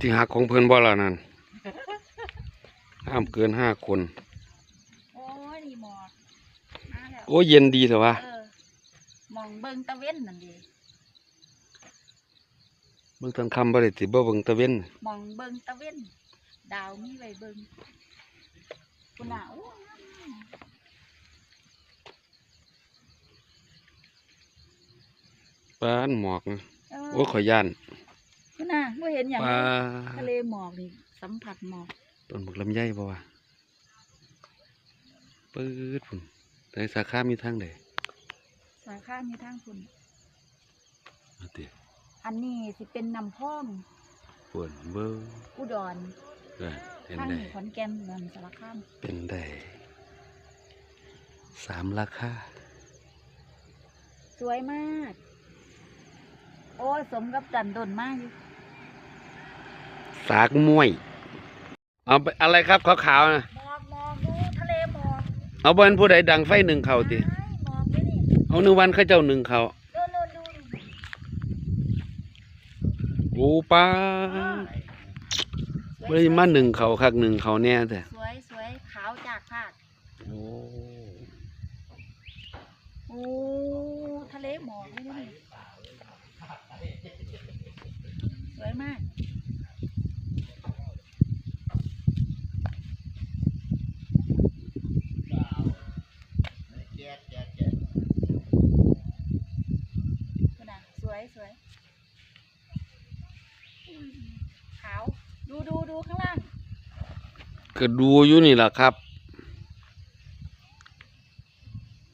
ที่หักของเพิ่นบ่ล่ะนั่นห้ามเกินห้าคน โอ้ยนี่หมอกมาแล้วโอ้เย็นดีแต่ว่าเออมองเบิ่งตะเว้นนั่นดิเบิ่งตอนค่ำบ่ได้สิบ่เบิ่งตะเว้นมองเบิ่งตะเว้นดาวมีไว้เบิ่งคุณน่ะโอ้ยปานหมอกนะเออ โอ้ขอยย่าน คุณน่ะบ่เห็นหยังปลาทะเลหมอกนี่สัมผัสหมอกต้นบักลำไยบ่วะปื๊ดพุ่นแต่สาขามีทางใดสาขามีทางคุณเอาติอันนี้สิเป็นน้ำพองปวนเบิ่งอุดรเออเป็นทางได้นี้ขอนแก่นนนสารคามเป็นได้สามราคาสวยมาก โอ้ยสมกับดันดนมากอยู่ สากมวย เอาไปอะไรครับขาวๆนะหมอกหมอกดูทะเลหมอกเอาบอลผู้ใดดังไฟหนึ่งเขาติหมอกไม่นี่เอาหนึ่งวันเข้าเจ้าหนึ่งเขาเดินเดินดูโอ้ป้าไม่ได้มาหนึ่งเขาคักหนึ่งเขาแน่แต่สวยสวยขาวจากภาคโอ้โอ้ทะเลหมอกไม่นี่สวยมาก คุณน่ะส วยสวยอุ้ยขาว ดูดูดูข้างล่าง ก็ดูอยู่นี่แหละครับ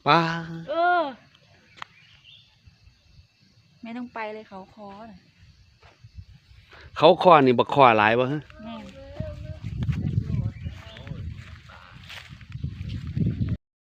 ป้าเออ ไม่ต้องไปเลยเขาคอน่ะเขาข้อนี่บักข้อหลายบ่ฮะแม่